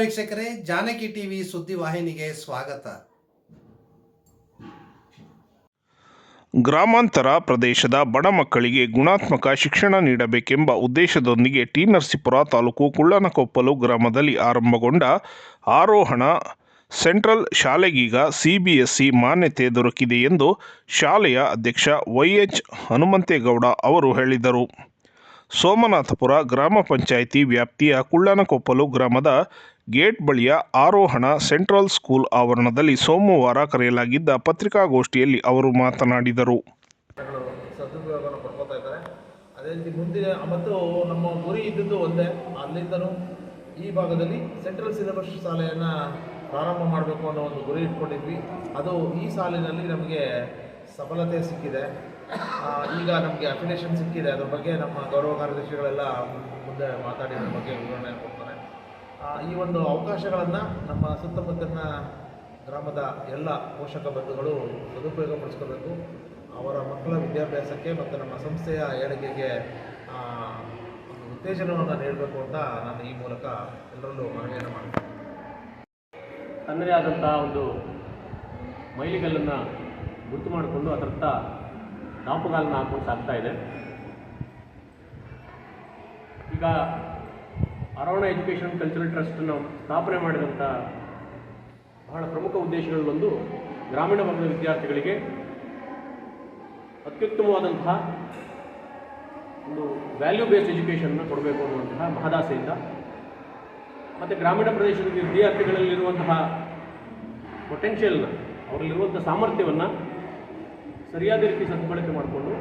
ವೀಕ್ಷಕರೇ, ಜಾನಕಿ ಟಿವಿ ಸುದ್ದಿ ವಾಹಿನಿಗೆ ಸ್ವಾಗತ. ಗ್ರಾಮಾಂತರ ಪ್ರದೇಶದ ಬಡ ಮಕ್ಕಳಿಗೆ ಗುಣಾತ್ಮಕ ಶಿಕ್ಷಣ ನೀಡಬೇಕೆಂಬ ಉದ್ದೇಶದೊಂದಿಗೆ ಟಿ ನರಸೀಪುರ ತಾಲೂಕು ಕುಳ್ಳನಕೊಪ್ಪಲು ಗ್ರಾಮದಲ್ಲಿ ಆರಂಭಗೊಂಡ ಆರೋಹಣ ಸೆಂಟ್ರಲ್ ಶಾಲೆಗೀಗ ಸಿಬಿಎಸ್ಇ ಮಾನ್ಯತೆ ದೊರಕಿದೆ ಎಂದು ಶಾಲೆಯ ಅಧ್ಯಕ್ಷ ವೈಎಚ್ ಹನುಮಂತೇಗೌಡ ಅವರು ಹೇಳಿದರು. ಸೋಮನಾಥಪುರ ಗ್ರಾಮ ಪಂಚಾಯಿತಿ ವ್ಯಾಪ್ತಿಯ ಕುಳ್ಳನಕೊಪ್ಪಲು ಗ್ರಾಮದ ಗೇಟ್ ಬಳಿಯ ಆರೋಹಣ ಸೆಂಟ್ರಲ್ ಸ್ಕೂಲ್ ಆವರಣದಲ್ಲಿ ಸೋಮವಾರ ಕರೆಯಲಾಗಿದ್ದ ಪತ್ರಿಕಾಗೋಷ್ಠಿಯಲ್ಲಿ ಅವರು ಮಾತನಾಡಿದರು. ಅದೇ ರೀತಿ ಮುಂದಿನ, ಮತ್ತು ನಮ್ಮ ಗುರಿ ಇದ್ದದ್ದು ಒಂದೇ. ಅಲ್ಲಿಂದನೂ ಈ ಭಾಗದಲ್ಲಿ ಸೆಂಟ್ರಲ್ ಸಿಲೆಬಸ್ ಶಾಲೆಯನ್ನು ಪ್ರಾರಂಭ ಮಾಡಬೇಕು ಅನ್ನೋ ಒಂದು ಗುರಿ ಇಟ್ಕೊಂಡಿದ್ವಿ. ಅದು ಈ ಸಾಲಿನಲ್ಲಿ ನಮಗೆ ಸಫಲತೆ ಸಿಕ್ಕಿದೆ. ಈಗ ನಮಗೆ ಅಫಿನೇಷನ್ ಸಿಕ್ಕಿದೆ. ಅದ್ರ ಬಗ್ಗೆ ನಮ್ಮ ಗೌರವ ಕಾರ್ಯದರ್ಶಿಗಳೆಲ್ಲ ಮುಂದೆ ಮಾತಾಡಿ ಅದ್ರ ಬಗ್ಗೆ ವಿವರಣೆ ಕೊಡ್ತಾರೆ. ಈ ಒಂದು ಅವಕಾಶಗಳನ್ನು ನಮ್ಮ ಸುತ್ತಮುತ್ತಲಿನ ಗ್ರಾಮದ ಎಲ್ಲ ಪೋಷಕ ಬಂಧುಗಳು ಸದುಪಯೋಗಪಡಿಸ್ಕೋಬೇಕು ಅವರ ಮಕ್ಕಳ ವಿದ್ಯಾಭ್ಯಾಸಕ್ಕೆ ಮತ್ತು ನಮ್ಮ ಸಂಸ್ಥೆಯ ಏಳಿಗೆಗೆ ಒಂದು ಉತ್ತೇಜನವನ್ನು ನೀಡಬೇಕು ಅಂತ ನಾನು ಈ ಮೂಲಕ ಎಲ್ಲರಲ್ಲೂ ಮನವಿಯನ್ನು ಮಾಡ್ತೀನಿ. ತನ್ನದೇ ಆದಂಥ ಒಂದು ಮೈಲಿಗಲ್ಲನ್ನು ಗುರುತು ಮಾಡಿಕೊಂಡು ಅದರತ್ತ ನಾಪುಗಾಲನ್ನು ಹಾಕೊಂಡು ಇದೆ. ಈಗ ಅರವಣ ಎಜುಕೇಷನ್ ಕಲ್ಚರಲ್ ಟ್ರಸ್ಟನ್ನು ಸ್ಥಾಪನೆ ಮಾಡಿದಂಥ ಬಹಳ ಪ್ರಮುಖ ಉದ್ದೇಶಗಳಲ್ಲೊಂದು ಗ್ರಾಮೀಣ ವರ್ಗದ ವಿದ್ಯಾರ್ಥಿಗಳಿಗೆ ಅತ್ಯುತ್ತಮವಾದಂತಹ ಒಂದು ವ್ಯಾಲ್ಯೂ ಬೇಸ್ಡ್ ಎಜುಕೇಷನ್ನ ಕೊಡಬೇಕು ಅನ್ನುವಂತಹ ಮಹದಾಸೆಯಿಂದ ಮತ್ತು ಗ್ರಾಮೀಣ ಪ್ರದೇಶದ ವಿದ್ಯಾರ್ಥಿಗಳಲ್ಲಿರುವಂತಹ ಪೊಟೆನ್ಷಿಯಲ್ನ ಅವರಲ್ಲಿರುವಂಥ ಸಾಮರ್ಥ್ಯವನ್ನು ಸರಿಯಾದ ರೀತಿ ಸದ್ಬಳಕೆ ಮಾಡಿಕೊಂಡು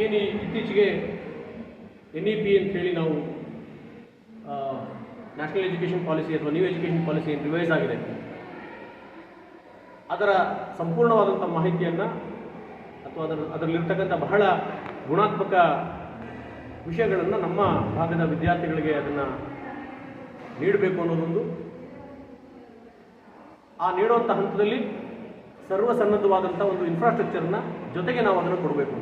ಏನು ಇತ್ತೀಚೆಗೆ ಎನ್ ಇ ಪಿ ಅಂತೇಳಿ ನಾವು ನ್ಯಾಷನಲ್ ಎಜುಕೇಷನ್ ಪಾಲಿಸಿ ಅಥವಾ ನ್ಯೂ ಎಜುಕೇಷನ್ ಪಾಲಿಸಿ ಏನು ರಿವೈಸ್ ಆಗಿದೆ? ಅದರ ಸಂಪೂರ್ಣವಾದಂಥ ಮಾಹಿತಿಯನ್ನು ಅಥವಾ ಅದರ ಅದರಲ್ಲಿರ್ತಕ್ಕಂಥ ಬಹಳ ಗುಣಾತ್ಮಕ ವಿಷಯಗಳನ್ನು ನಮ್ಮ ಭಾಗದ ವಿದ್ಯಾರ್ಥಿಗಳಿಗೆ ಅದನ್ನು ನೀಡಬೇಕು ಅನ್ನೋದೊಂದು. ಆ ನೀಡುವಂಥ ಹಂತದಲ್ಲಿ ಸರ್ವಸನ್ನದ್ಧವಾದಂಥ ಒಂದು ಇನ್ಫ್ರಾಸ್ಟ್ರಕ್ಚರ್ನ ಜೊತೆಗೆ ನಾವು ಅದನ್ನು ಕೊಡಬೇಕು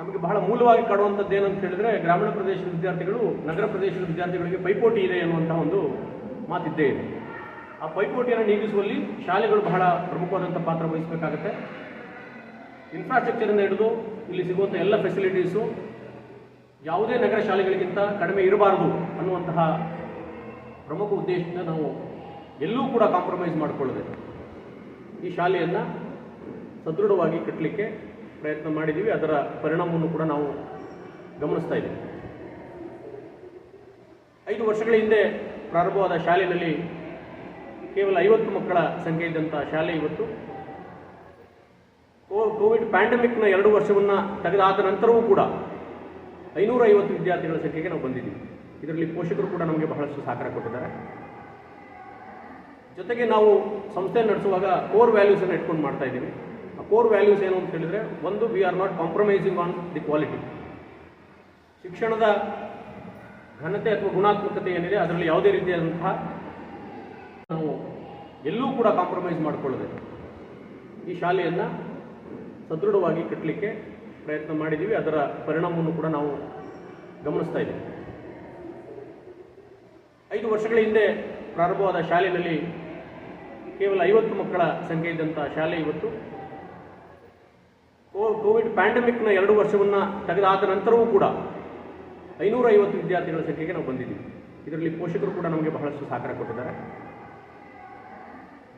ನಮಗೆ ಬಹಳ ಮೂಲವಾಗಿ ಕಾಣುವಂಥದ್ದು ಏನಂತ ಹೇಳಿದ್ರೆ ಗ್ರಾಮೀಣ ಪ್ರದೇಶದ ವಿದ್ಯಾರ್ಥಿಗಳು, ನಗರ ಪ್ರದೇಶದ ವಿದ್ಯಾರ್ಥಿಗಳಿಗೆ ಪೈಪೋಟಿ ಇದೆ ಎನ್ನುವಂತಹ ಒಂದು ಮಾತಿದ್ದೇ ಇದೆ. ಆ ಪೈಪೋಟಿಯನ್ನು ನೀಗಿಸುವಲ್ಲಿ ಶಾಲೆಗಳು ಬಹಳ ಪ್ರಮುಖವಾದಂಥ ಪಾತ್ರ ವಹಿಸಬೇಕಾಗತ್ತೆ. ಇನ್ಫ್ರಾಸ್ಟ್ರಕ್ಚರಿಂದ ಹಿಡಿದು ಇಲ್ಲಿ ಸಿಗುವಂಥ ಎಲ್ಲ ಫೆಸಿಲಿಟೀಸು ಯಾವುದೇ ನಗರ ಶಾಲೆಗಳಿಗಿಂತ ಕಡಿಮೆ ಇರಬಾರದು ಅನ್ನುವಂತಹ ಪ್ರಮುಖ ಉದ್ದೇಶದಿಂದ ನಾವು ಎಲ್ಲೂ ಕೂಡ ಕಾಂಪ್ರಮೈಸ್ ಮಾಡಿಕೊಳ್ಳದೆ ಈ ಶಾಲೆಯನ್ನು ಸದೃಢವಾಗಿ ಕಟ್ಟಲಿಕ್ಕೆ ಪ್ರಯತ್ನ ಮಾಡಿದ್ದೀವಿ. ಅದರ ಪರಿಣಾಮವನ್ನು ಕೂಡ ನಾವು ಗಮನಿಸ್ತಾ ಇದ್ದೀವಿ. ಐದು ವರ್ಷಗಳ ಹಿಂದೆ ಪ್ರಾರಂಭವಾದ ಶಾಲೆಯಲ್ಲಿ ಕೇವಲ ಐವತ್ತು ಮಕ್ಕಳ ಸಂಖ್ಯೆ ಇದ್ದಂಥ ಶಾಲೆ ಇವತ್ತು. ಕೋವಿಡ್ ಪ್ಯಾಂಡಮಿಕ್ನ ಎರಡು ವರ್ಷವನ್ನು ತೆಗೆದಾದ ನಂತರವೂ ಕೂಡ ಐನೂರ ಐವತ್ತು ವಿದ್ಯಾರ್ಥಿಗಳ ಸಂಖ್ಯೆಗೆ ನಾವು ಬಂದಿದ್ದೀವಿ. ಇದರಲ್ಲಿ ಪೋಷಕರು ಕೂಡ ನಮಗೆ ಬಹಳಷ್ಟು ಸಹಕಾರ ಕೊಟ್ಟಿದ್ದಾರೆ. ಜೊತೆಗೆ ನಾವು ಸಂಸ್ಥೆ ನಡೆಸುವಾಗ ಕೋರ್ ವ್ಯಾಲ್ಯೂಸನ್ನು ಇಟ್ಕೊಂಡು ಮಾಡ್ತಾ ಇದ್ದೀವಿ. ಕೋರ್ ವ್ಯಾಲ್ಯೂಸ್ ಏನು ಅಂತ ಹೇಳಿದರೆ, ಒಂದು we are not compromising on the quality ಶಿಕ್ಷಣದ ಘನತೆ ಅಥವಾ ಗುಣಾತ್ಮಕತೆ ಏನಿದೆ, ಅದರಲ್ಲಿ ಯಾವುದೇ ರೀತಿಯಾದಂತಹ ನಾವು ಎಲ್ಲೂ ಕೂಡ ಕಾಂಪ್ರಮೈಸ್ ಮಾಡಿಕೊಳ್ಳದೆ ಈ ಶಾಲೆಯನ್ನು ಸದೃಢವಾಗಿ ಕಟ್ಟಲಿಕ್ಕೆ ಪ್ರಯತ್ನ ಮಾಡಿದ್ದೀವಿ ಅದರ ಪರಿಣಾಮವನ್ನು ಕೂಡ ನಾವು ಗಮನಿಸ್ತಾ ಇದ್ದೀವಿ. ಐದು ವರ್ಷಗಳ ಹಿಂದೆ ಪ್ರಾರಂಭವಾದ ಶಾಲೆಯಲ್ಲಿ ಕೇವಲ ಐವತ್ತು ಮಕ್ಕಳ ಸಂಖ್ಯೆ ಇದ್ದಂಥ ಶಾಲೆ ಇವತ್ತು. ಕೋವಿಡ್ ಪ್ಯಾಂಡಮಿಕ್ನ ಎರಡು ವರ್ಷವನ್ನು ತೆಗೆದಾದ ನಂತರವೂ ಕೂಡ ಐನೂರ ಐವತ್ತು ವಿದ್ಯಾರ್ಥಿಗಳ ಸಂಖ್ಯೆಗೆ ನಾವು ಬಂದಿದ್ದೀವಿ. ಇದರಲ್ಲಿ ಪೋಷಕರು ಕೂಡ ನಮಗೆ ಬಹಳಷ್ಟು ಸಹಕಾರ ಕೊಟ್ಟಿದ್ದಾರೆ.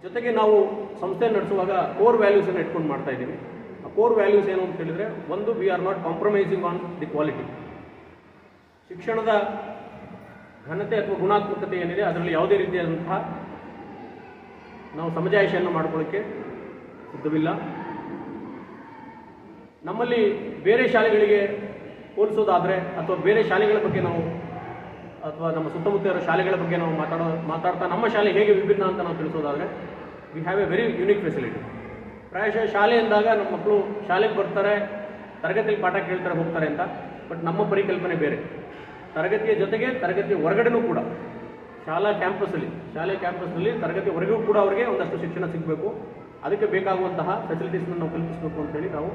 ಜೊತೆಗೆ ನಾವು ಸಂಸ್ಥೆ ನಡೆಸುವಾಗ ಕೋರ್ ವ್ಯಾಲ್ಯೂಸನ್ನು ಇಟ್ಕೊಂಡು ಮಾಡ್ತಾ ಇದ್ದೀವಿ. ಆ ಕೋರ್ ವ್ಯಾಲ್ಯೂಸ್ ಏನು ಅಂತ ಹೇಳಿದರೆ, ಒಂದು we are not compromising on the quality ಶಿಕ್ಷಣದ ಘನತೆ ಅಥವಾ ಗುಣಾತ್ಮಕತೆ ಏನಿದೆ, ಅದರಲ್ಲಿ ಯಾವುದೇ ರೀತಿಯಾದಂತಹ ನಾವು ಸಮಜಾಯಿಷೆಯನ್ನು ಮಾಡ್ಕೊಳ್ಳೋಕ್ಕೆ ಸಿದ್ಧವಿಲ್ಲ. ನಮ್ಮಲ್ಲಿ ಬೇರೆ ಶಾಲೆಗಳಿಗೆ ಹೋಲಿಸೋದಾದರೆ ಅಥವಾ ಬೇರೆ ಶಾಲೆಗಳ ಬಗ್ಗೆ ನಾವು ಅಥವಾ ನಮ್ಮ ಸುತ್ತಮುತ್ತ ಇರೋ ಶಾಲೆಗಳ ಬಗ್ಗೆ ನಾವು ಮಾತಾಡೋ, ಮಾತಾಡ್ತಾ ನಮ್ಮ ಶಾಲೆ ಹೇಗೆ ವಿಭಿನ್ನ ಅಂತ ನಾವು ತಿಳಿಸೋದಾದರೆ we have a very unique facility ಪ್ರಾಯಶಃ ಶಾಲೆ ಅಂದಾಗ ನಮ್ಮ ಮಕ್ಕಳು ಶಾಲೆಗೆ ಬರ್ತಾರೆ, ತರಗತಿಯಲ್ಲಿ ಪಾಠ ಕೇಳ್ತಾರೆ, ಹೋಗ್ತಾರೆ ಅಂತ. ಬಟ್ ನಮ್ಮ ಪರಿಕಲ್ಪನೆ ಬೇರೆ. ತರಗತಿಯ ಜೊತೆಗೆ ತರಗತಿ ಹೊರಗಡೆನೂ ಕೂಡ. ಶಾಲಾ ಕ್ಯಾಂಪಸ್ಸಲ್ಲಿ ಶಾಲೆ ಕ್ಯಾಂಪಸ್ನಲ್ಲಿ ತರಗತಿ ಹೊರಗೂ ಕೂಡ ಅವರಿಗೆ ಒಂದಷ್ಟು ಶಿಕ್ಷಣ ಸಿಗಬೇಕು. ಅದಕ್ಕೆ ಬೇಕಾಗುವಂತಹ ಫೆಸಿಲಿಟೀಸ್ನ ನಾವು ಕಲ್ಪಿಸಬೇಕು ಅಂತೇಳಿ ನಾವು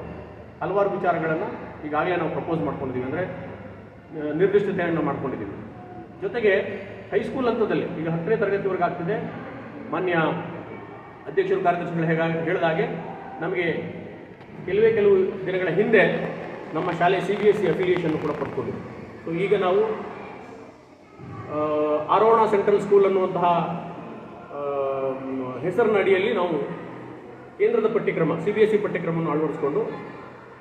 ಹಲವಾರು ವಿಚಾರಗಳನ್ನು ಈಗಾಗಲೇ ನಾವು ಪ್ರಪೋಸ್ ಮಾಡ್ಕೊಂಡಿದ್ದೀವಿ ಅಂದರೆ ನಿರ್ದಿಷ್ಟತೆಯನ್ನು ಮಾಡ್ಕೊಂಡಿದ್ದೀವಿ ಜೊತೆಗೆ ಹೈಸ್ಕೂಲ್ ಹಂತದಲ್ಲಿ, ಈಗ ಹತ್ತನೇ ತರಗತಿವರೆಗೆ ಆಗ್ತಿದೆ. ಮಾನ್ಯ ಅಧ್ಯಕ್ಷರು, ಕಾರ್ಯದರ್ಶಿಗಳು ಹೇಗ, ಹೇಳಿದ ಹಾಗೆ ನಮಗೆ ಕೆಲವೇ ಕೆಲವು ದಿನಗಳ ಹಿಂದೆ ನಮ್ಮ ಶಾಲೆ C B S C affiliation ಕೂಡ ಪಡ್ಕೊಂಡಿದೆ. ಸೊ ಈಗ ನಾವು ಆರೋಣ ಸೆಂಟ್ರಲ್ ಸ್ಕೂಲ್ ಅನ್ನುವಂತಹ ಹೆಸರಿನ ಅಡಿಯಲ್ಲಿ ನಾವು ಕೇಂದ್ರದ ಪಠ್ಯಕ್ರಮ ಸಿ ಬಿ ಎಸ್ ಸಿ ಪಠ್ಯಕ್ರಮವನ್ನು ಅಳವಡಿಸಿಕೊಂಡು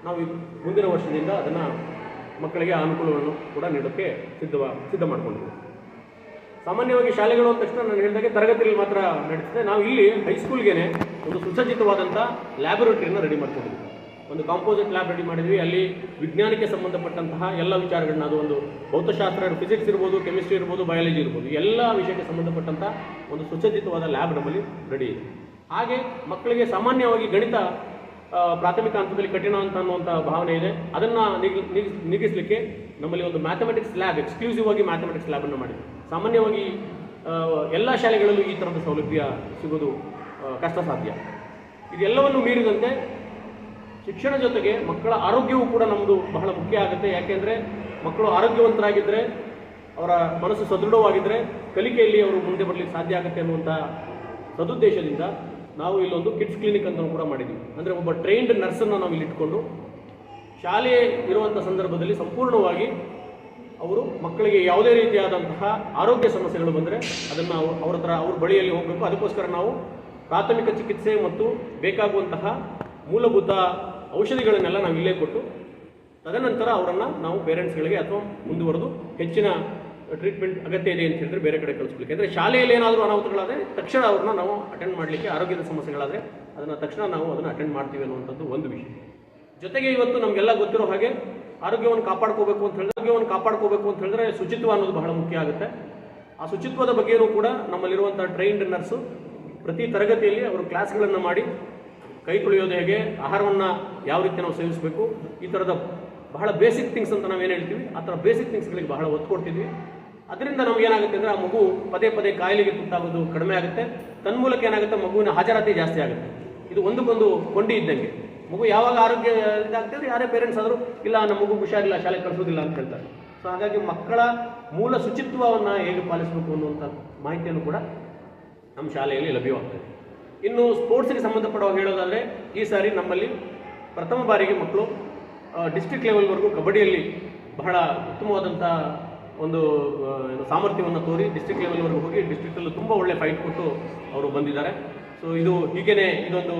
ನಾವು ಮುಂದಿನ ವರ್ಷದಿಂದ ಅದನ್ನು ಮಕ್ಕಳಿಗೆ ಅನುಕೂಲವನ್ನು ಕೂಡ ನೀಡೋಕ್ಕೆ ಸಿದ್ಧವ, ಸಿದ್ಧ ಮಾಡ್ಕೊಂಡಿದ್ದೀವಿ. ಸಾಮಾನ್ಯವಾಗಿ ಶಾಲೆಗಳು ಅಂದ ತಕ್ಷಣ ನಾನು ಹೇಳಿದಾಗೆ ತರಗತಿಯಲ್ಲಿ ಮಾತ್ರ ನಡೆಸಿದೆ ನಾವು ಇಲ್ಲಿ ಹೈಸ್ಕೂಲ್ಗೆ ಒಂದು ಸುಸಜ್ಜಿತವಾದಂಥ ಲ್ಯಾಬೊರೇಟರಿಯನ್ನು ರೆಡಿ ಮಾಡ್ಕೊಂಡಿದ್ವಿ ಒಂದು ಕಾಂಪೋಸಿಟ್ ಲ್ಯಾಬ್ ರೆಡಿ ಮಾಡಿದ್ವಿ ಅಲ್ಲಿ ವಿಜ್ಞಾನಕ್ಕೆ ಸಂಬಂಧಪಟ್ಟಂತಹ ಎಲ್ಲ ವಿಚಾರಗಳನ್ನ, ಅದು ಒಂದು ಭೌತಶಾಸ್ತ್ರ ಫಿಸಿಕ್ಸ್ ಇರ್ಬೋದು ಕೆಮಿಸ್ಟ್ರಿ ಇರ್ಬೋದು ಬಯಾಲಜಿ ಇರ್ಬೋದು, ಎಲ್ಲ ವಿಷಯಕ್ಕೆ ಸಂಬಂಧಪಟ್ಟಂಥ ಒಂದು ಸುಸಜ್ಜಿತವಾದ ಲ್ಯಾಬ್ ನಮ್ಮಲ್ಲಿ ರೆಡಿ ಇದೆ. ಹಾಗೆ ಮಕ್ಕಳಿಗೆ ಸಾಮಾನ್ಯವಾಗಿ ಗಣಿತ ಪ್ರಾಥಮಿಕ ಹಂತದಲ್ಲಿ ಕಠಿಣ ಅಂತ ಅನ್ನುವಂಥ ಭಾವನೆ ಇದೆ. ಅದನ್ನು ನೀಗಿಸಲಿಕ್ಕೆ ನಮ್ಮಲ್ಲಿ ಒಂದು ಮ್ಯಾಥಮೆಟಿಕ್ಸ್ ಲ್ಯಾಬ್ ಎಕ್ಸ್ಕ್ಲೂಸಿವ್ ಆಗಿ ಮ್ಯಾಥಮೆಟಿಕ್ಸ್ ಲ್ಯಾಬನ್ನು ಮಾಡಿದೆ ಸಾಮಾನ್ಯವಾಗಿ ಎಲ್ಲ ಶಾಲೆಗಳಲ್ಲೂ ಈ ಥರದ ಸೌಲಭ್ಯ ಸಿಗೋದು ಕಷ್ಟ ಸಾಧ್ಯ ಇದೆಲ್ಲವನ್ನು ಮೀರಿದಂತೆ ಶಿಕ್ಷಣ ಜೊತೆಗೆ ಮಕ್ಕಳ ಆರೋಗ್ಯವೂ ಕೂಡ ನಮ್ಮದು ಬಹಳ ಮುಖ್ಯ ಆಗುತ್ತೆ. ಯಾಕೆಂದರೆ ಮಕ್ಕಳು ಆರೋಗ್ಯವಂತರಾಗಿದ್ದರೆ ಅವರ ಮನಸ್ಸು ಸದೃಢವಾಗಿದ್ದರೆ ಕಲಿಕೆಯಲ್ಲಿ ಅವರು ಮುಂದೆ ಬರಲಿಕ್ಕೆ ಸಾಧ್ಯ ಆಗುತ್ತೆ ಅನ್ನುವಂಥ ಸದುದ್ದೇಶದಿಂದ ನಾವು ಇಲ್ಲೊಂದು ಕಿಡ್ಸ್ ಕ್ಲಿನಿಕ್ ಅಂತ ಕೂಡ ಮಾಡಿದ್ದೀವಿ ಅಂದರೆ ಒಬ್ಬ ಟ್ರೈನ್ಡ್ ನರ್ಸನ್ನು ನಾವು ಇಲ್ಲಿ ಇಟ್ಕೊಂಡು ಶಾಲೆ ಇರುವಂಥ ಸಂದರ್ಭದಲ್ಲಿ ಸಂಪೂರ್ಣವಾಗಿ ಅವರು ಮಕ್ಕಳಿಗೆ ಯಾವುದೇ ರೀತಿಯಾದಂತಹ ಆರೋಗ್ಯ ಸಮಸ್ಯೆಗಳು ಬಂದರೆ ಅದನ್ನು ಅವ್ರು ಅವ್ರ ಹತ್ರ ಅವ್ರ ಬಳಿಯಲ್ಲಿ ಹೋಗಬೇಕು. ಅದಕ್ಕೋಸ್ಕರ ನಾವು ಪ್ರಾಥಮಿಕ ಚಿಕಿತ್ಸೆ ಮತ್ತು ಬೇಕಾಗುವಂತಹ ಮೂಲಭೂತ ಔಷಧಿಗಳನ್ನೆಲ್ಲ ನಾವು ಇಲ್ಲೇ ಕೊಟ್ಟು ತದನಂತರ ಅವರನ್ನು ನಾವು ಪೇರೆಂಟ್ಸ್ಗಳಿಗೆ ಅಥವಾ ಮುಂದುವರೆದು ಹೆಚ್ಚಿನ ಟ್ರೀಟ್ಮೆಂಟ್ ಅಗತ್ಯ ಇದೆ ಅಂತ ಹೇಳಿದ್ರೆ ಬೇರೆ ಕಡೆ ಕಳಿಸ್ಬೇಕು ಅಂದರೆ ಶಾಲೆಯಲ್ಲಿ ಏನಾದರೂ ಅನಾಹುತಗಳಾದರೆ ತಕ್ಷಣ ಅವ್ರನ್ನ ನಾವು ಅಟೆಂಡ್ ಮಾಡಲಿಕ್ಕೆ ಆರೋಗ್ಯದ ಸಮಸ್ಯೆಗಳಾದರೆ ಅದನ್ನು ತಕ್ಷಣ ನಾವು ಅದನ್ನು ಅಟೆಂಡ್ ಮಾಡ್ತೀವಿ ಅನ್ನುವಂಥದ್ದು ಒಂದು ವಿಷಯ. ಜೊತೆಗೆ ಇವತ್ತು ನಮಗೆಲ್ಲ ಗೊತ್ತಿರೋ ಹಾಗೆ ಆರೋಗ್ಯವನ್ನು ಕಾಪಾಡ್ಕೋಬೇಕು ಅಂತ ಹೇಳಿದ್ರೆ ಆರೋಗ್ಯವನ್ನು ಕಾಪಾಡ್ಕೋಬೇಕು ಅಂತ ಹೇಳಿದ್ರೆ ಶುಚಿತ್ವ ಅನ್ನೋದು ಬಹಳ ಮುಖ್ಯ ಆಗುತ್ತೆ. ಆ ಶುಚಿತ್ವದ ಬಗ್ಗೆಯೂ ಕೂಡ ನಮ್ಮಲ್ಲಿರುವಂಥ ಟ್ರೈನ್ಡ್ ನರ್ಸು ಪ್ರತಿ ತರಗತಿಯಲ್ಲಿ ಅವರು ಕ್ಲಾಸ್ಗಳನ್ನು ಮಾಡಿ ಕೈ ತೊಳೆಯೋದು ಹೇಗೆ, ಆಹಾರವನ್ನು ಯಾವ ರೀತಿ ನಾವು ಸೇವಿಸಬೇಕು, ಈ ಥರದ ಬಹಳ ಬೇಸಿಕ್ ಥಿಂಗ್ಸ್ ಅಂತ ನಾವೇನು ಹೇಳ್ತೀವಿ, ಆ ಥರ ಬೇಸಿಕ್ ಥಿಂಗ್ಸ್ಗಳಿಗೆ ಬಹಳ ಒತ್ತು ಕೊಡ್ತಿದ್ವಿ. ಅದರಿಂದ ನಮಗೇನಾಗುತ್ತೆ ಅಂದರೆ ಆ ಮಗು ಪದೇ ಪದೇ ಕಾಯಿಲೆಗೆ ತುತ್ತಾಗೋದು ಕಡಿಮೆ ಆಗುತ್ತೆ. ತನ್ಮೂಲಕ ಏನಾಗುತ್ತೆ ಮಗುವಿನ ಹಾಜರಾತಿ ಜಾಸ್ತಿ ಆಗುತ್ತೆ. ಇದು ಒಂದಕ್ಕೊಂದು ಕೊಂಡಿ ಇದ್ದಂಗೆ. ಮಗು ಯಾವಾಗ ಆರೋಗ್ಯ ಇದಾಗ್ತದೆ ಯಾರೇ ಪೇರೆಂಟ್ಸ್ ಆದರೂ, ಇಲ್ಲ, ನಮ್ಮ ಮಗು ಹುಷಾರಿಲ್ಲ, ಶಾಲೆಗೆ ಕಳಿಸೋದಿಲ್ಲ ಅಂತ ಹೇಳ್ತಾರೆ. ಸೊ ಹಾಗಾಗಿ ಮಕ್ಕಳ ಮೂಲ ಶುಚಿತ್ವವನ್ನು ಹೇಗೆ ಪಾಲಿಸಬೇಕು ಅನ್ನುವಂಥ ಮಾಹಿತಿಯನ್ನು ಕೂಡ ನಮ್ಮ ಶಾಲೆಯಲ್ಲಿ ಲಭ್ಯವಾಗ್ತದೆ. ಇನ್ನು ಸ್ಪೋರ್ಟ್ಸ್ಗೆ ಸಂಬಂಧಪಟ್ಟವಾಗ ಹೇಳೋದಾದರೆ, ಈ ಸಾರಿ ನಮ್ಮಲ್ಲಿ ಪ್ರಥಮ ಬಾರಿಗೆ ಮಕ್ಕಳು ಡಿಸ್ಟ್ರಿಕ್ಟ್ ಲೆವೆಲ್ವರೆಗೂ ಕಬಡ್ಡಿಯಲ್ಲಿ ಬಹಳ ಉತ್ತಮವಾದಂಥ ಒಂದು ಏನು ಸಾಮರ್ಥ್ಯವನ್ನು ತೋರಿ ಡಿಸ್ಟ್ರಿಕ್ಟ್ ಲೆವೆಲ್ವರೆಗೂ ಹೋಗಿ ಡಿಸ್ಟ್ರಿಕ್ಟಲ್ಲೂ ತುಂಬ ಒಳ್ಳೆ ಫೈಟ್ ಕೊಟ್ಟು ಅವರು ಬಂದಿದ್ದಾರೆ. ಸೊ ಇದು ಹೀಗೇನೆ ಇದೊಂದು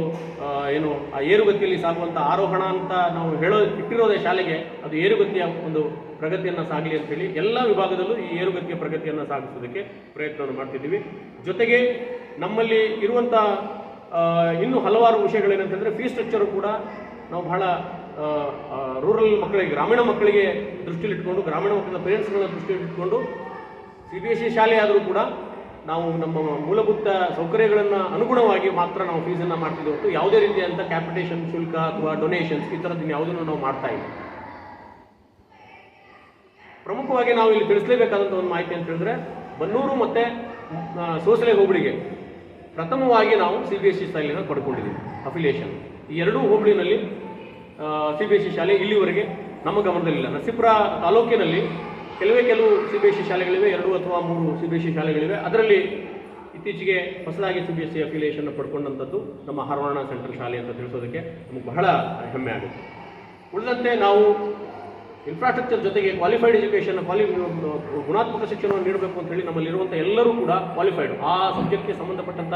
ಏನು, ಆ ಏರುಗತಿಯಲ್ಲಿ ಸಾಗುವಂಥ ಆರೋಹಣ ಅಂತ ನಾವು ಹೇಳೋ, ಇಟ್ಟಿರೋದೇ ಶಾಲೆಗೆ. ಅದು ಏರುಗತಿಯ ಒಂದು ಪ್ರಗತಿಯನ್ನು ಸಾಗಲಿ ಅಂತೇಳಿ ಎಲ್ಲ ವಿಭಾಗದಲ್ಲೂ ಈ ಏರುಗತಿಯ ಪ್ರಗತಿಯನ್ನು ಸಾಗಿಸೋದಕ್ಕೆ ಪ್ರಯತ್ನವನ್ನು ಮಾಡ್ತಿದ್ದೀವಿ. ಜೊತೆಗೆ ನಮ್ಮಲ್ಲಿ ಇರುವಂಥ ಇನ್ನೂ ಹಲವಾರು ವಿಷಯಗಳೇನಂತಂದರೆ ಫೀ ಸ್ಟ್ರಕ್ಚರು ಕೂಡ ನಾವು ಬಹಳ ರೂರಲ್ ಮಕ್ಕಳಿಗೆ, ಗ್ರಾಮೀಣ ಮಕ್ಕಳಿಗೆ ದೃಷ್ಟಿಯಲ್ಲಿಟ್ಕೊಂಡು ಗ್ರಾಮೀಣ ಮಕ್ಕಳ ಪೇರೆಂಟ್ಸ್ಗಳನ್ನ ದೃಷ್ಟಿಯಲ್ಲಿಟ್ಕೊಂಡು ಸಿ ಬಿ ಎಸ್ ಸಿ ಶಾಲೆ ಆದರೂ ಕೂಡ ನಾವು ನಮ್ಮ ಮೂಲಭೂತ ಸೌಕರ್ಯಗಳನ್ನು ಅನುಗುಣವಾಗಿ ಮಾತ್ರ ನಾವು ಫೀಸನ್ನು ಮಾಡ್ತಿದ್ದೆ ಹೊರತು ಯಾವುದೇ ರೀತಿಯಾದಂಥ ಕ್ಯಾಪಿಟೇಷನ್ ಶುಲ್ಕ ಅಥವಾ ಡೊನೇಷನ್ಸ್ ಈ ಥರದ್ದು ಯಾವುದನ್ನು ನಾವು ಮಾಡ್ತಾ ಇಲ್ಲ. ಪ್ರಮುಖವಾಗಿ ನಾವು ಇಲ್ಲಿ ತಿಳಿಸಲೇಬೇಕಾದಂಥ ಒಂದು ಮಾಹಿತಿ ಅಂತ ಹೇಳಿದ್ರೆ ಬನ್ನೂರು ಮತ್ತು ಸೋಸಲೆ ಹೋಬಳಿಗೆ ಪ್ರಥಮವಾಗಿ ನಾವು ಸಿ ಬಿ ಎಸ್ ಸಿ ಶಾಲೆಯನ್ನು ಪಡ್ಕೊಂಡಿದ್ದೀವಿ ಅಫಿಲಿಯೇಷನ್ ಈ ಎರಡೂ ಹೋಬಳಿನಲ್ಲಿ ಸಿ ಬಿ ಎಸ್ ಸಿ ಶಾಲೆ ಇಲ್ಲಿವರೆಗೆ ನಮ್ಮ ಗಮನದಲ್ಲಿಲ್ಲ. ನರಸೀಪುರ ತಾಲೂಕಿನಲ್ಲಿ ಕೆಲವೇ ಕೆಲವು ಸಿ ಬಿ ಎಸ್ ಸಿ ಶಾಲೆಗಳಿವೆ, ಎರಡು ಅಥವಾ ಮೂರು ಸಿ ಬಿ ಎಸ್ ಸಿ ಶಾಲೆಗಳಿವೆ. ಅದರಲ್ಲಿ ಇತ್ತೀಚೆಗೆ ಹೊಸದಾಗಿ C B S E affiliation ಪಡ್ಕೊಂಡಂಥದ್ದು ನಮ್ಮ ಹಾರ್ವಾಣ ಸೆಂಟ್ರಲ್ ಶಾಲೆ ಅಂತ ತಿಳಿಸೋದಕ್ಕೆ ನಮಗೆ ಬಹಳ ಹೆಮ್ಮೆ ಆಗುತ್ತೆ. ಉಳಿದಂತೆ ನಾವು ಇನ್ಫ್ರಾಸ್ಟ್ರಕ್ಚರ್ ಜೊತೆಗೆ ಕ್ವಾಲಿಫೈಡ್ ಎಜುಕೇಷನ್ ಕ್ವಾಲಿ ಗುಣಾತ್ಮಕ ಶಿಕ್ಷಣವನ್ನು ನೀಡಬೇಕು ಅಂತ ಹೇಳಿ ನಮ್ಮಲ್ಲಿರುವಂಥ ಎಲ್ಲರೂ ಕೂಡ ಕ್ವಾಲಿಫೈಡ್ ಆ ಸಬ್ಜೆಕ್ಟ್ಗೆ ಸಂಬಂಧಪಟ್ಟಂಥ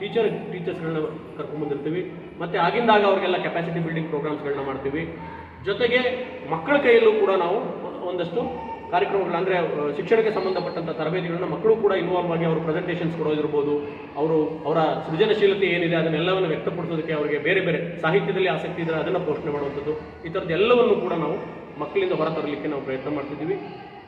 ಟೀಚರ್ ಟೀಚರ್ಸ್ಗಳನ್ನ ಕರ್ಕೊಂಡ್ಬಂದಿರ್ತೀವಿ ಮತ್ತು ಆಗಿಂದಾಗ ಅವರಿಗೆಲ್ಲ ಕೆಪಾಸಿಟಿ ಬಿಲ್ಡಿಂಗ್ ಪ್ರೋಗ್ರಾಮ್ಸ್ಗಳನ್ನ ಮಾಡ್ತೀವಿ. ಜೊತೆಗೆ ಮಕ್ಕಳ ಕೈಯಲ್ಲೂ ಕೂಡ ನಾವು ಒಂದಷ್ಟು ಕಾರ್ಯಕ್ರಮಗಳು, ಅಂದರೆ ಶಿಕ್ಷಣಕ್ಕೆ ಸಂಬಂಧಪಟ್ಟಂಥ ತರಬೇತಿಗಳನ್ನ ಮಕ್ಕಳು ಕೂಡ ಇನ್ವಾಲ್ವ್ ಆಗಿ ಅವರು ಪ್ರೆಸೆಂಟೇಷನ್ಸ್ ಕೊಡೋದಿರ್ಬೋದು. ಅವರು ಅವರ ಸೃಜನಶೀಲತೆ ಏನಿದೆ ಅದನ್ನೆಲ್ಲವನ್ನು ವ್ಯಕ್ತಪಡಿಸೋದಕ್ಕೆ ಅವರಿಗೆ ಬೇರೆ ಬೇರೆ ಸಾಹಿತ್ಯದಲ್ಲಿ ಆಸಕ್ತಿ ಇದ್ದರೆ ಅದನ್ನು ಪೋಷಣೆ ಮಾಡುವಂಥದ್ದು. ಈ ಥರದ್ದು ಎಲ್ಲವನ್ನು ಕೂಡ ನಾವು ಮಕ್ಕಳಿಂದ ಹೊರತರಲಿಕ್ಕೆ ನಾವು ಪ್ರಯತ್ನ ಮಾಡ್ತಿದ್ದೀವಿ.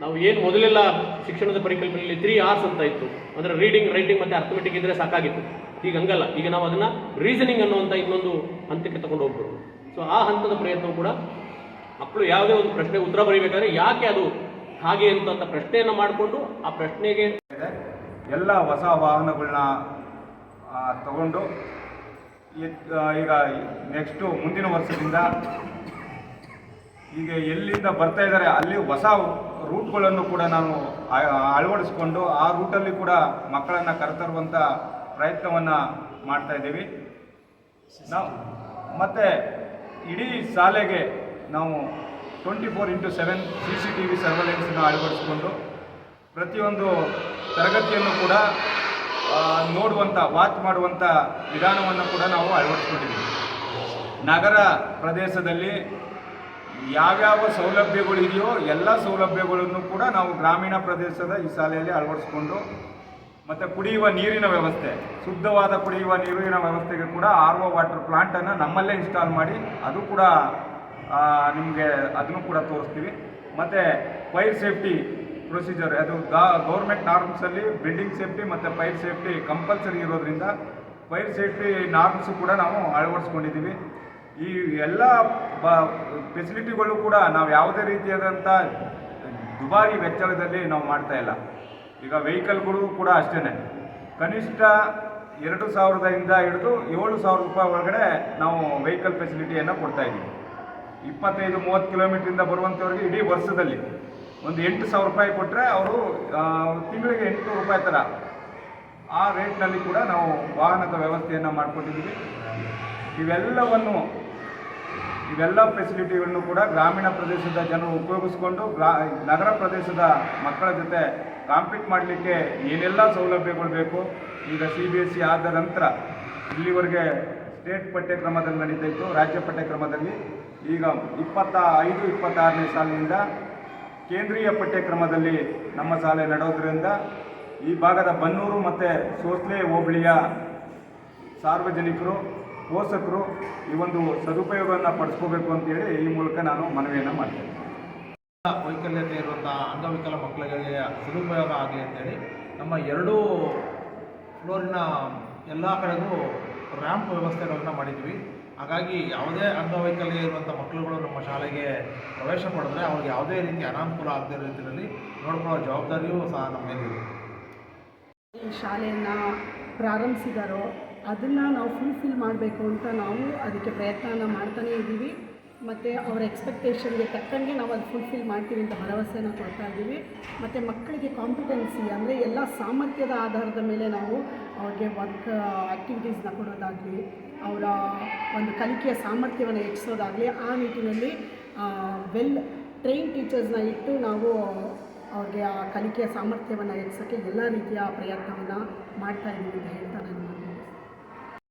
ನಾವು ಏನು ಮೊದಲೆಲ್ಲ ಶಿಕ್ಷಣದ ಪರಿಕಲ್ಪನೆಯಲ್ಲಿ ತ್ರೀ ಆರ್ಸ್ ಅಂತ ಇತ್ತು. ಅಂದರೆ ರೀಡಿಂಗ್ ರೈಟಿಂಗ್ ಮತ್ತು ಅರ್ಥಮೆಟಿಕ್ ಇದ್ದರೆ ಸಾಕಾಗಿತ್ತು. ಈಗ ಹಂಗಲ್ಲ. ಈಗ ನಾವು ಅದನ್ನು ರೀಸನಿಂಗ್ ಅನ್ನುವಂಥ ಇನ್ನೊಂದು ಹಂತಕ್ಕೆ ತಗೊಂಡು ಹೋಗ್ಬೋದು ಸೊ ಆ ಹಂತದ ಪ್ರಯತ್ನ ಕೂಡ ಮಕ್ಕಳು ಯಾವುದೇ ಒಂದು ಪ್ರಶ್ನೆ ಉತ್ತರ ಬರೀಬೇಕಾದ್ರೆ ಯಾಕೆ ಅದು ಹಾಗೆ ಅಂತ ಪ್ರಶ್ನೆಯನ್ನು ಮಾಡಿಕೊಂಡು ಆ ಪ್ರಶ್ನೆಗೆ ಎಲ್ಲ ಹೊಸ ವಾಹನಗಳನ್ನ ತಗೊಂಡು ಈಗ ನೆಕ್ಸ್ಟು ಮುಂದಿನ ವರ್ಷದಿಂದ ಈಗ ಎಲ್ಲಿಂದ ಬರ್ತಾ ಇದ್ದಾರೆ, ಅಲ್ಲಿ ಹೊಸ ರೂಟ್ಗಳನ್ನು ಕೂಡ ನಾನು ಅಳವಡಿಸ್ಕೊಂಡು ಆ ರೂಟಲ್ಲಿ ಕೂಡ ಮಕ್ಕಳನ್ನು ಕರೆತರುವಂಥ ಪ್ರಯತ್ನವನ್ನು ಮಾಡ್ತಾ ಇದ್ದೀವಿ. ನಾವು ಮತ್ತು ಇಡೀ ಶಾಲೆಗೆ ನಾವು twenty four into seven C C T V ಸರ್ವೆಲೆನ್ಸನ್ನು ಅಳವಡಿಸಿಕೊಂಡು ಪ್ರತಿಯೊಂದು ತರಗತಿಯನ್ನು ಕೂಡ ನೋಡುವಂಥ ವಾಚ್ ಮಾಡುವಂಥ ವಿಧಾನವನ್ನು ಕೂಡ ನಾವು ಅಳವಡಿಸ್ಕೊಂಡಿದ್ದೀವಿ. ನಗರ ಪ್ರದೇಶದಲ್ಲಿ ಯಾವ್ಯಾವ ಸೌಲಭ್ಯಗಳಿದೆಯೋ ಎಲ್ಲ ಸೌಲಭ್ಯಗಳನ್ನು ಕೂಡ ನಾವು ಗ್ರಾಮೀಣ ಪ್ರದೇಶದ ಈ ಶಾಲೆಯಲ್ಲಿ ಅಳವಡಿಸ್ಕೊಂಡು ಮತ್ತು ಕುಡಿಯುವ ನೀರಿನ ವ್ಯವಸ್ಥೆ, ಶುದ್ಧವಾದ ಕುಡಿಯುವ ನೀರಿನ ವ್ಯವಸ್ಥೆಗೆ ಕೂಡ ಆರ್ ಒ ವಾಟರ್ ಪ್ಲಾಂಟನ್ನು ನಮ್ಮಲ್ಲೇ ಇನ್ಸ್ಟಾಲ್ ಮಾಡಿ ಅದು ಕೂಡ ನಿಮಗೆ ಅದನ್ನು ಕೂಡ ತೋರಿಸ್ತೀವಿ. ಮತ್ತು ಫೈರ್ ಸೇಫ್ಟಿ ಪ್ರೊಸೀಜರ್, ಅದು ಗೌರ್ಮೆಂಟ್ ನಾರ್ಮ್ಸಲ್ಲಿ ಬಿಲ್ಡಿಂಗ್ ಸೇಫ್ಟಿ ಮತ್ತು ಫೈರ್ ಸೇಫ್ಟಿ ಕಂಪಲ್ಸರಿ ಇರೋದ್ರಿಂದ ಫೈರ್ ಸೇಫ್ಟಿ ನಾರ್ಮ್ಸು ಕೂಡ ನಾವು ಅಳವಡಿಸ್ಕೊಂಡಿದ್ದೀವಿ. ಈ ಎಲ್ಲ ಬ ಫೆಸಿಲಿಟಿಗಳು ಕೂಡ ನಾವು ಯಾವುದೇ ರೀತಿಯಾದಂಥ ದುಬಾರಿ ವೆಚ್ಚದಲ್ಲಿ ನಾವು ಮಾಡ್ತಾ ಇಲ್ಲ. ಈಗ ವೆಹಿಕಲ್ಗಳು ಕೂಡ ಅಷ್ಟೇ ಕನಿಷ್ಠ ಎರಡು ಸಾವಿರದಿಂದ ಹಿಡಿದು ಏಳು ಸಾವಿರ ರೂಪಾಯಿ ಒಳಗಡೆ ನಾವು ವೆಹಿಕಲ್ ಫೆಸಿಲಿಟಿಯನ್ನು ಕೊಡ್ತಾ ಇದ್ದೀವಿ. ಇಪ್ಪತ್ತೈದು, ಮೂವತ್ತು ಕಿಲೋಮೀಟ್ರಿಂದ ಬರುವಂಥವ್ರಿಗೆ ಇಡೀ ವರ್ಷದಲ್ಲಿ. ಒಂದು ಎಂಟು ಸಾವಿರ ರೂಪಾಯಿ ಕೊಟ್ಟರೆ ಅವರು ತಿಂಗಳಿಗೆ ಎಂಟು ರೂಪಾಯಿ ಥರ ಆ ರೇಟ್ನಲ್ಲಿ ಕೂಡ ನಾವು ವಾಹನದ ವ್ಯವಸ್ಥೆಯನ್ನು ಮಾಡಿಕೊಟ್ಟಿದ್ದೀವಿ ಇವೆಲ್ಲವನ್ನು ಇವೆಲ್ಲ ಫೆಸಿಲಿಟಿಗಳನ್ನು ಕೂಡ ಗ್ರಾಮೀಣ ಪ್ರದೇಶದ ಜನರು ಉಪಯೋಗಿಸ್ಕೊಂಡು ಗ್ರಾ, ನಗರ ಪ್ರದೇಶದ ಮಕ್ಕಳ ಜೊತೆ ಕಾಂಪೀಟ್ ಮಾಡಲಿಕ್ಕೆ ಏನೆಲ್ಲ ಸೌಲಭ್ಯಗಳು ಬೇಕು, ಈಗ ಸಿ ಬಿ ಎಸ್ ಸಿ ಆದ ನಂತರ ಇಲ್ಲಿವರೆಗೆ ಸ್ಟೇಟ್ ಪಠ್ಯಕ್ರಮದಲ್ಲಿ ನಡೀತಾ ಇತ್ತು ರಾಜ್ಯ ಪಠ್ಯಕ್ರಮದಲ್ಲಿ. ಈಗ ಇಪ್ಪತ್ತ ಐದು ಇಪ್ಪತ್ತಾರನೇ ಸಾಲಿನಿಂದ ಕೇಂದ್ರೀಯ ಪಠ್ಯಕ್ರಮದಲ್ಲಿ ನಮ್ಮ ಶಾಲೆ ನಡೆಯೋದ್ರಿಂದ ಈ ಭಾಗದ ಬನ್ನೂರು ಮತ್ತು ಸೋಸ್ಲೆ ಹೋಬಳಿಯ ಸಾರ್ವಜನಿಕರು ಪೋಷಕರು ಈ ಒಂದು ಸದುಪಯೋಗವನ್ನು ಪಡಿಸ್ಕೋಬೇಕು ಅಂತೇಳಿ ಈ ಮೂಲಕ ನಾನು ಮನವಿಯನ್ನು ಮಾಡ್ತೇನೆ. ವೈಕಲ್ಯತೆ ಇರುವಂಥ ಅಂಗವಿಕಲ ಮಕ್ಕಳಿಗೆ ಸದುಪಯೋಗ ಆಗಲಿ ಅಂತೇಳಿ ನಮ್ಮ ಎರಡೂ ಫ್ಲೋರಿನ ಎಲ್ಲ ಕಡೆಗೂ ರ್ಯಾಂಪ್ ವ್ಯವಸ್ಥೆಗಳನ್ನು ಮಾಡಿದ್ವಿ. ಹಾಗಾಗಿ ಯಾವುದೇ ಅಂಗವೈಕಲ್ಯ ಇರುವಂಥ ಮಕ್ಕಳುಗಳು ನಮ್ಮ ಶಾಲೆಗೆ ಪ್ರವೇಶ ಪಡೆದ್ರೆ ಅವ್ರಿಗೆ ಯಾವುದೇ ರೀತಿ ಅನಾನುಕೂಲ ಆಗದೇ ರೀತಿಯಲ್ಲಿ ನೋಡ್ಕೊಳ್ಳೋ ಜವಾಬ್ದಾರಿಯೂ ಸಹ ನಮ್ಮ ಮೇಲಿದೆ ಈ ಶಾಲೆಯನ್ನು ಪ್ರಾರಂಭಿಸಿದಾರೋ ಅದನ್ನು ನಾವು ಫುಲ್ಫಿಲ್ ಮಾಡಬೇಕು ಅಂತ ನಾವು ಅದಕ್ಕೆ ಪ್ರಯತ್ನನ ಮಾಡ್ತಾನೇ ಇದ್ದೀವಿ. ಮತ್ತು ಅವರ ಎಕ್ಸ್ಪೆಕ್ಟೇಷನ್ಗೆ ತಕ್ಕಂಗೆ ನಾವು ಅದು ಫುಲ್ಫಿಲ್ ಮಾಡ್ತೀವಿ ಅಂತ ಭರವಸೆನ ಕೊಡ್ತಾ ಇದ್ದೀವಿ. ಮತ್ತು ಮಕ್ಕಳಿಗೆ ಕಾಂಪಿಟೆನ್ಸಿ ಅಂದರೆ ಎಲ್ಲ ಸಾಮರ್ಥ್ಯದ ಆಧಾರದ ಮೇಲೆ ನಾವು ಅವ್ರಿಗೆ ವರ್ಕ್ ಆ್ಯಕ್ಟಿವಿಟೀಸ್ನ ಕೊಡೋದಾಗಲಿ, ಅವರ ಒಂದು ಕಲಿಕೆಯ ಸಾಮರ್ಥ್ಯವನ್ನು ಹೆಚ್ಚಿಸೋದಾಗಲಿ, ಆ ನಿಟ್ಟಿನಲ್ಲಿ ವೆಲ್ ಟ್ರೈನ್ ಟೀಚರ್ಸ್ನ ಇಟ್ಟು ನಾವು ಅವ್ರಿಗೆ ಆ ಕಲಿಕೆಯ ಸಾಮರ್ಥ್ಯವನ್ನು ಹೆಚ್ಚಿಸೋಕ್ಕೆ ಎಲ್ಲ ರೀತಿಯ ಪ್ರಯತ್ನವನ್ನು ಮಾಡ್ತಾ ಇದ್ದೀವಿ ಅಂತ ಹೇಳ್ತಾ ನಾನು.